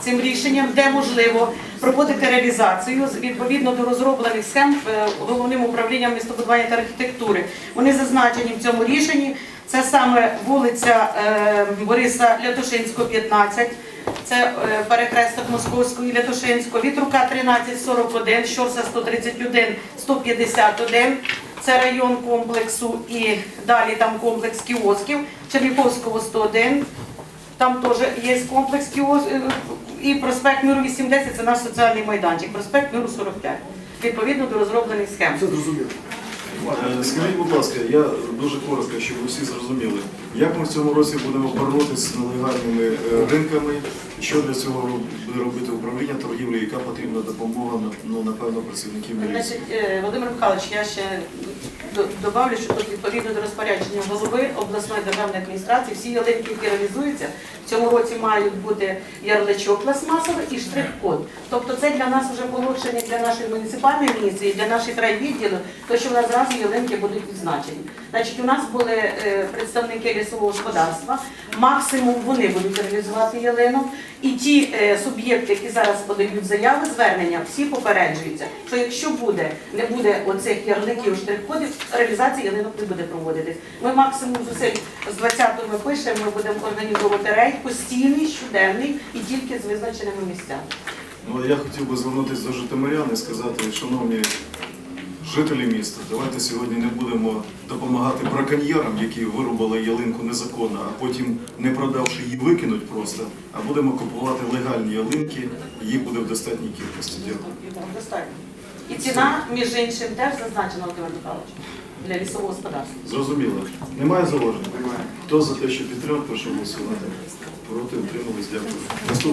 цим рішенням, де можливо проводити реалізацію відповідно до розроблених схем е, головним управлінням містобудування та архітектури. Вони зазначені в цьому рішенні. Це саме вулиця е, Бориса Лятошинського, 15. Це е, перехресток Московського Лятошинського, Вітрука 1341, Щорса 131, 151. Це район комплексу і далі там комплекс кіосків, Черніховського 101. Там теж є комплекс кіос е, і проспект Миру 80 це наш соціальний майданчик, проспект Миру 45, відповідно до розроблених схем. Все зрозуміло. Е, Скажіть, будь ласка, я дуже коротко, щоб ви всі зрозуміли, як ми в цьому році будемо боротися з нелегальними е, ринками, що для цього буде робити управління торгівлі, яка потрібна допомога, ну, напевно, працівників міліції? Значить, Володимир Михайлович, я ще добавлю, що тут відповідно до розпорядження голови обласної державної адміністрації всі ялинки, які реалізуються, в цьому році мають бути ярличок пластмасовий і штрих-код. Тобто це для нас вже полегшення для нашої муніципальної міліції, для нашої райвідділу, то що в нас зразу ялинки будуть відзначені. Значить, у нас були е, представники лісового господарства, максимум вони будуть реалізувати ялинок. І ті е, суб'єкти, які зараз подають заяви, звернення, всі попереджуються, що якщо буде, не буде оцих ярликів, штрих-кодів, реалізація ялинок не буде проводитись. Ми максимум зусиль з 20-го ми пишемо, ми будемо організовувати рейд постійний, щоденний і тільки з визначеними місцями. Ну, я хотів би звернутися до житомирян і сказати, шановні жителі міста, давайте сьогодні не будемо допомагати браконьєрам, які вирубали ялинку незаконно, а потім, не продавши її, викинуть просто, а будемо купувати легальні ялинки, їх буде в достатній кількості. Дякую. І ціна, між іншим, теж зазначена Володимир Михайлович, для лісового господарства. Зрозуміло. Немає заложень? Немає. Хто за те, що підтримав, прошу голосувати. Проти, утримались, дякую. Наступне.